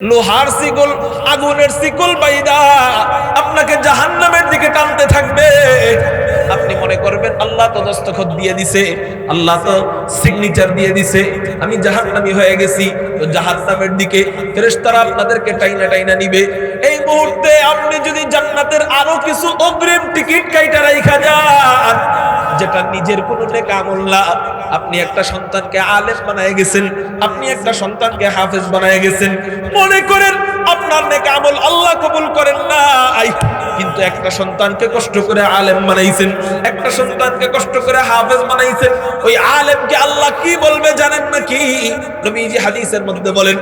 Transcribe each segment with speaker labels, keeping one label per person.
Speaker 1: লোহার শিকল, আগুনের শিকল বাইদা, আপনাকে জাহান্নামের দিকে টানতে থাকবে। আপনি মনে করবেন, আল্লাহ তো দস্তখত দিয়ে দিছে, আল্লাহ তো সিগনেচার দিয়ে দিছে, আমি জাহান্নামী হয়ে গেছি, তো জাহান্নামের দিকে ফেরেশতারা আপনাদেরকে টাইনা টাইনা নিবে। এই মুহূর্তে আপনি যদি জান্নাতের আরও কিছু অগ্রিম টিকিট কাইটা রাইখা যান যেটা নিজের কোনো নেক আমল না। আপনি একটা সন্তানকে আলেম বানায় গেছেন, আপনি একটা সন্তানকে হাফেজ বানায় গেছেন। মনে করেন আপনার নেক আমল আল্লাহ কবুল করেন না কিন্তু একটা সন্তানকে কষ্ট করে আলেম বানাইছেন, একটা সন্তানকে কষ্ট করে হাফেজ বানাইছেন, ওই আলেমকে আল্লাহ কি বলবে জানেন নাকি? নবীজি হাদিসের মধ্যে বলেন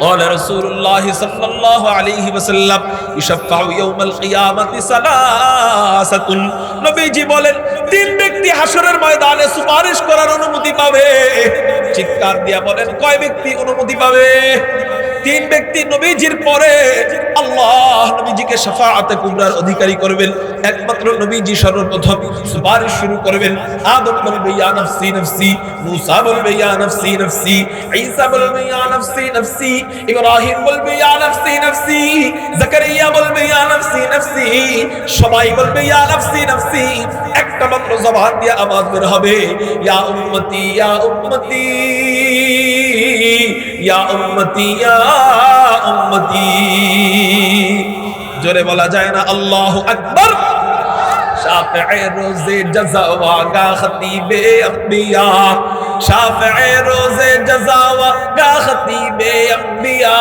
Speaker 1: قال رسول الله صلى الله عليه وسلم يشفع يوم القيامة ثلاثة নবীজি বলেন তিন ব্যক্তি হাসরের ময়দানে সুপারিশ করার অনুমতি পাবে চিৎকার দিয়া বলেন কয় ব্যক্তি অনুমতি পাবে তিন ব্যক্তি নবীজির পরে আল্লাহ নবীজিকে শাফাআতে কুবরার অধিকারী করবেন। একমাত্র নবীজি সর্বপ্রথম সুপারিশ শুরু করবেন। আদম বলবে, ইয়া নফসি নফসি। মুসা বলবে, ইয়া নফসি নফসি। ঈসা বলবে, ইয়া নফসি নফসি। ইব্রাহিম বলবে, ইয়া নফসি নফসি। জাকারিয়া বলবে, ইয়া নফসি নফসি। সবাই বলবে, ইয়া নফসি নফসি। একটা মাত্র জবান দিয়ে আওয়াজ বের হবে, ইয়া উম্মতি ইয়া উম্মতি। ইয়া উম্মতি, ইয়া উম্মতি জোরে বলা যায় না আল্লাহু আকবার شافع روز جزا واگا خطیب انبیاء شافع روز جزا واگا خطیب انبیاء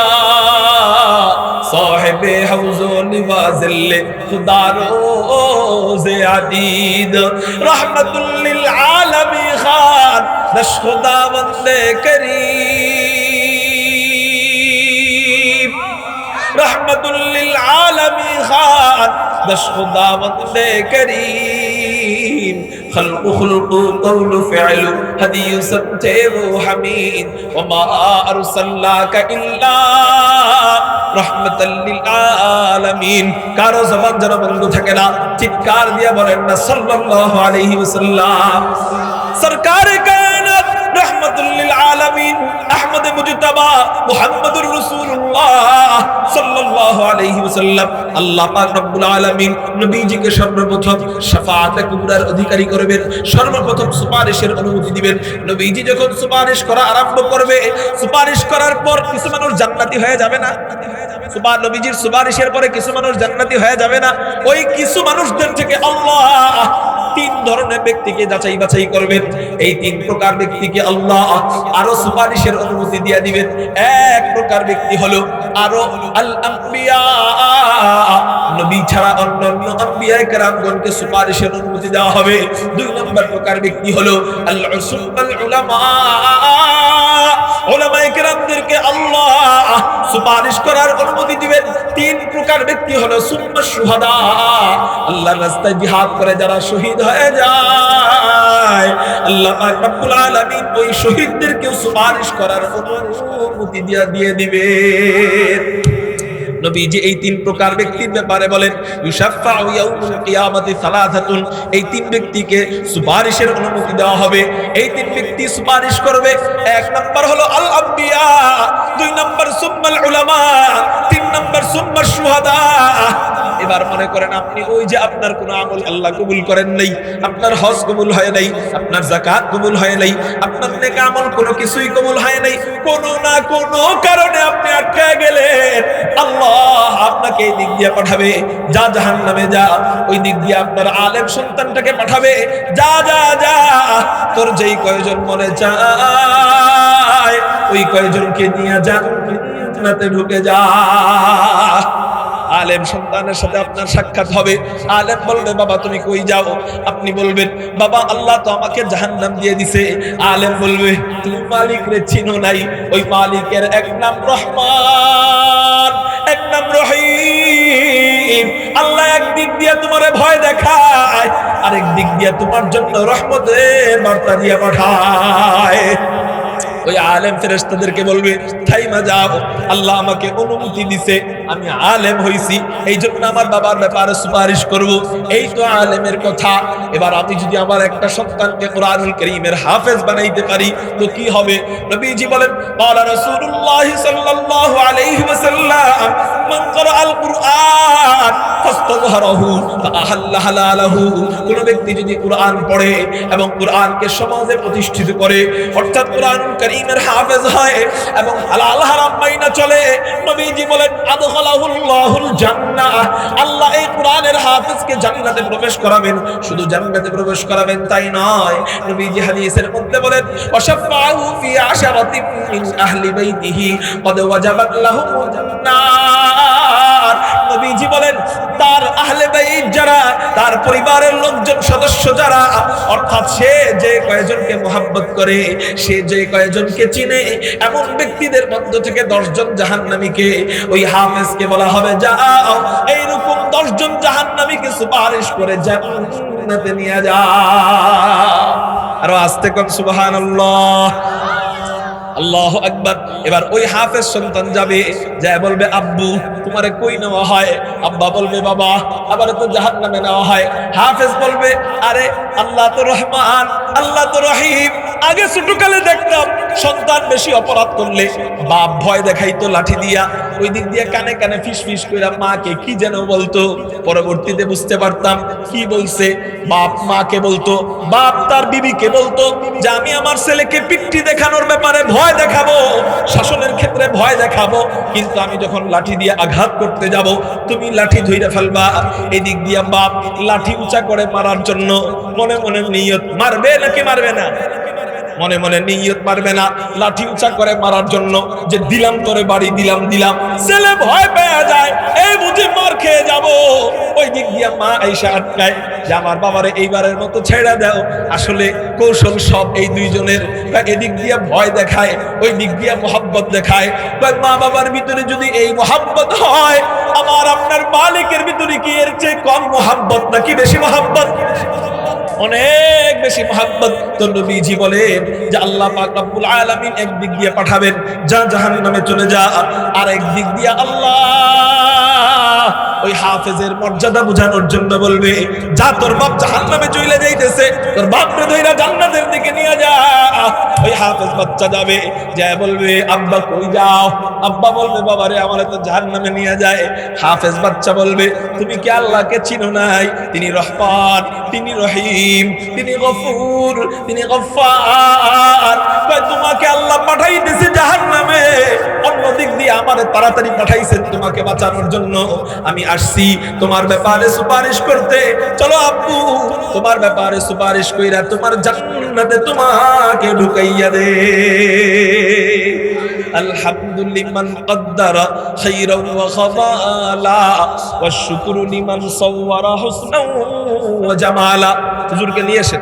Speaker 1: صاحب حوض و نوازل خدا روز عدید رحمت للعالمی خان دش خدا بند کریم রহমতুল্লিল আলমী খান। দশখুদাবত দে করিম। خلق خلق قول فعل هدي سبتيب حميد وما أرسلناك إلا رحمة للعالمين কারও জবান যেন বন্ধ থাকে না, চিৎকার দিয়ে বলেন না, সাল্লাল্লাহু আলাইহি ওয়াসাল্লাম। সরকার কায়নাত সর্বপ্রথম অধিকারী করবেন, সর্বপ্রথম সুপারিশের অনুমতি দিবেন। নবীজি যখন সুপারিশ করা আরম্ভ করবে, সুপারিশ করার পর কিছু মানুষ জান্নাতি হয়ে যাবে না। নবীজির সুপারিশের পরে কিছু মানুষ জান্নাতি হয়ে যাবে না। ওই কিছু মানুষদের থেকে আল্লাহ তিন ধরনের ব্যক্তিকে যাচাই বাছাই করবেন। এই তিন প্রকার ব্যক্তিকে আল্লাহ আরও সুপারিশের অনুমতি দিয়ে দিবেন। এক প্রকার ব্যক্তি হলো আরও আল আম্বিয়া নবী ছাড়া অন্যান্য আম্বিয়া কেরামগণকে সুপারিশের অনুমতি দেওয়া হবে। দুই নম্বর প্রকার ব্যক্তি হলো আল উসুল উলামা ওলামায়ে কেরামদেরকে আল্লাহ সুপারিশ করার অনুমতি দিবেন। তিন প্রকার ব্যক্তি হলো সুম্মা সুহাদা আল্লাহর রাস্তায় জিহাদ করে যারা শহীদ হয়ে যায়, আল্লাহ পাক ওই শহীদদেরকেও সুপারিশ করার অনুমতি দিয়ে দিবেন। নবীজি এই তিন প্রকার ব্যক্তির ব্যাপারে বলেন সালাসাতুন। এই তিন ব্যক্তিকে সুপারিশের অনুমতি দেওয়া হবে। এই তিন ব্যক্তি সুপারিশ করবে, এক নাম্বার হলো আল আম্বিয়া, দুই নাম্বার সুম্মাল উলামা, তিন নাম্বার সুম্মার শুহাদা। এবার মনে করেন আপনি ওই যে আপনার কোনো আমল আল্লাহ কবুল করেন নাই, আপনার হজ কবুল হয় নাই, আপনার জাকাত কবুল হয় নাই, আপনার নেক আমল কোনো কিছুই কবুল হয় নাই, কোনো না কোনো কারণে আপনি আটকে গেলেন। আল্লাহ আপনাকে এই দিক দিয়ে পাঠাবে, যা জাহান নামে যা, ওই দিক দিয়ে আপনার আলেম সন্তানটাকে পাঠাবে, যা যা যা, তোর যেই কয়জন মনে চায় ওই কয়জনকে নিয়ে যা, জান্নাতে ঢুকে যা। আলেম সন্তানের সাথে আপনার সাক্ষাৎ হবে। আলেম বলবে, বাবা, তুমি কই যাও? আপনি বলবেন, বাবা, আল্লাহ তো আমাকে জাহান্নাম দিয়ে দিছে। আলেম বলবে, তুমি মালিক রে, চিনো নাই। ওই মালিকের এক নাম রহমান। এক নাম রহিম। আল্লাহ একদিক দিয়ে তোমারে ভয় দেখায়, আরেক দিক দিয়ে তোমার জন্য রহমতের বার্তা দিয়ে পাঠায়। ওই আলেম ফেরেস্তাদেরকে বলবে, থাইমা যাও, আল্লাহ আমাকে অনুমতি দিছে, আমি আলেম হইছি এই জন্য আমার বাবার ব্যাপারে সুপারিশ করব। এই তো আলেমের কথা। এবার আমি যদি আমার একটা সন্তানকে কোরআনুল করিমের হাফেজ বানাইতে পারি, তো কি হবে? নবীজি বলেন বলা রাসূলুল্লাহ সাল্লাল্লাহু আলাইহি ওয়াসাল্লাম কোন ব্যক্তি যদি পড়ে এবং কুরআনকে সমাজে প্রতিষ্ঠিত করে, অর্থাৎ কোরআন হাফেজ হয় এবং হালাল হারাম মাইনা চলে, নবীজি বলেন আল্লাহ এই কুরআনের হাফেজকে জান্নাতে প্রবেশ করাবেন। শুধু জান্নাতে প্রবেশ করাবেন তাই নয়, নবীজি হাদিসের মধ্যে বলেন, ওয়াশাফাউ ফি আশারাতিন মিন আহলি বাইতিহি নার নবীজি বলেন, তার আহলে বাইত যারা, তার পরিবারের লোকজন, সদস্য যারা, অর্থাৎ সে যে কয়েকজনকে মোহাব্বত করে, সে যে কয়েকজনকে চিনে, এমন ব্যক্তিদের মধ্য থেকে দশজন জাহান্নামীকে, ওই হাফেজকে বলা হবে, যাও, এইরকম দশজন জাহান্নামীকে সুপারিশ করে জান্নাতে নিয়ে যাও। আরও আস্তে কম সুবহানাল্লাহ। আল্লাহ আকবার। এবার ওই হাফের সন্তান যাবে যা বলবে, আব্বু, তোমারে কই নেওয়া হয়? আব্বা বলবে, বাবা, আবার তো জাহান নামে নেওয়া হয়। হাফেজ বলবে, আরে, আল্লাহ তো রহমান, আল্লাহ তো রহিম। আগে ছোটকালে দেখতাম সন্তান বেশি অপরাধ করলে বাপ ভয় দেখাইতো লাঠি দিয়া। ওই দিক দিয়ে কানে কানে ফিস ফিস কইরা মাকে কি যেন বলতো, পরবর্তীতে বুঝতে পারতাম কি বলছে। বাপ মাকে বলতো, বাপ তার বিবিকে বলতো যে, আমি আমার ছেলেকে পিট্টি দেখানোর ব্যাপারে ভয় দেখাবো, শাসনের ক্ষেত্রে ভয় দেখাবো, কিন্তু আমি যখন লাঠি দিয়ে আঘাত করতে যাব, তুমি লাঠি ধইরা ফেলবা। এদিক দিয়া বাপ লাঠি উঁচা করে মারার জন্য মনে মনে নিয়ত, মারবে নাকি মারবে না? মনে মনে নিয়ত মারবে না, লাঠি উঁচা করে মারার জন্য যে দিলাম তোরে বাড়ি, দিলাম দিলাম। ছেলে ভয় পেয়ে যায় এই বুঝি মার খেয়ে যাব? ওই দিক দিয়া মা আইসা আটকায়, যে আমার বাবারে এইবারের মতো ছেড়ে দাও। আসলে কৌশল সব এই দুইজনের। এদিক দিয়া ভয় দেখায়, ওই দিক দিয়া মোহাব্বত দেখায়। মা বাবার ভিতরে যদি এই মোহাব্বত হয়, আমার আপনার মালিকের ভিতরে কি এর চেয়ে কম মোহাব্বত নাকি বেশি মোহাব্বত? অনেক বেশি মহাব্বত তো নবীজি বলেন যে আল্লাহ পাক রব্বুল আলামিন একদিক দিয়ে পাঠাবেন, যা জাহান্নামে চলে যা, আর একদিক দিয়ে আল্লাহ ওই হাফেজের মর্যাদা বোঝানোর জন্য বলবে, যা তোর বাপ জাহান্নামে চলে যাইতেছে, তোর বাপ রে ধইরা জান্নাতের দিকে নিয়ে যা। ওই হাফেজ বাচ্চা যাবে, যা বলবে, আব্বা কই যাও? আব্বা বলবে, বাবা রে, আমার তো জাহান্নামে নিয়ে যায়। হাফেজ বাচ্চা বলবে, তুমি কি আল্লাহকে চিনো নাই? তিনি রহমান, তিনি রহিম, তিনি গফুর, তিনি গফফার। কয় তোমাকে আল্লাহ পাঠাই দিছে জাহান আমারে তাড়াতাড়ি পাঠাইছেন তোমাকে বাঁচানোর জন্য আমি আসছি তোমার ব্যাপারে সুপারিশ করতে চলো আব্বু তোমার ব্যাপারে সুপারিশ কইরা তোমার জান্নাতে তোমাকে ঢুকাইয়া দে الحمد لمن قدر خيرا وخبالا والشكر لمن صور حسنا وجمالا হুজুর কে নিয়ে এসেন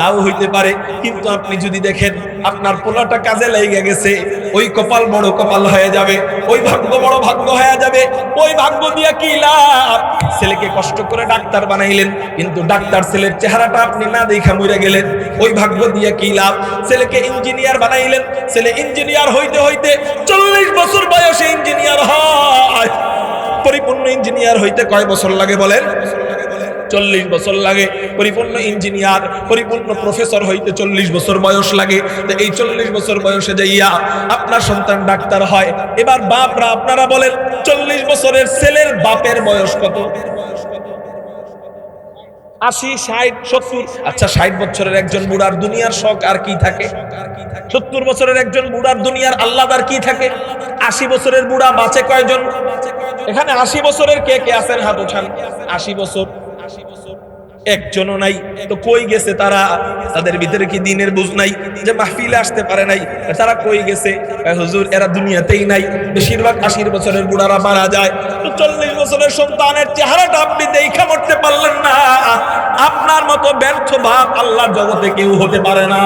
Speaker 1: নাও হইতে পারে, কিন্তু আপনি যদি দেখেন আপনার পোলাটা কাজে লেগে গেছে, ওই কপাল বড় কপাল হয়ে যাবে, ওই ভাগ্য বড় ভাগ্য হয়ে যাবে, ওই ভাগ্য দিয়া কি লাভ? ছেলেকে কষ্ট করে ডাক্তার বানাইলেন, কিন্তু ডাক্তার ছেলের চেহারাটা আপনি না দেখা মরে গেলেন, ওই ভাগ্য দিয়া কি লাভ? ছেলেকে ইঞ্জিনিয়ার বানাইলেন, ছেলে ইঞ্জিনিয়ার হইতে হইতে চল্লিশ বছর বয়সে ইঞ্জিনিয়ার হয়। পরিপূর্ণ ইঞ্জিনিয়ার হইতে কয় বছর লাগে বলেন? চল্লিশ বছর লাগে, পরিপূর্ণ ইঞ্জিনিয়ার, পরিপূর্ণ প্রফেসর হইতে চল্লিশ বছর বয়স লাগে। তো এই চল্লিশ বছর বয়সে যাইয়া আপনার সন্তান ডাক্তার হয়। এবার বাপরা আপনারা বলেন, চল্লিশ বছরের ছেলের বাপের বয়স কত? আশি, ষাট, সত্তর? আচ্ছা ষাট বছরের একজন বুড়ার দুনিয়ার শখ আর কি থাকে? সত্তর বছরের একজন বুড়ার দুনিয়ার আল্লাহ আর কি থাকে? আশি বছরের বুড়া বাঁচে কয়জন? এখানে আশি বছরের কে কে আছেন হাত উঠান? আশি বছর। একজনও নাই। তো কই গেছে তারা? তাদের ভিতরে কি দিনের বুঝ নাই? যে মাহফিলে আসতে পারে নাই। তারা কই গেছে? হুজুর, এরা দুনিয়াতেই নাই। বেশিরভাগ আশির বছরের বুড়ারা মারা যায়। তো চল্লিশ বছরের সন্তানের চেহারাটা আপনি দেখা করতে পারলেন না। আপনার মতো ব্যর্থ ভাব আল্লাহর জগতে কেউ হতে পারে না।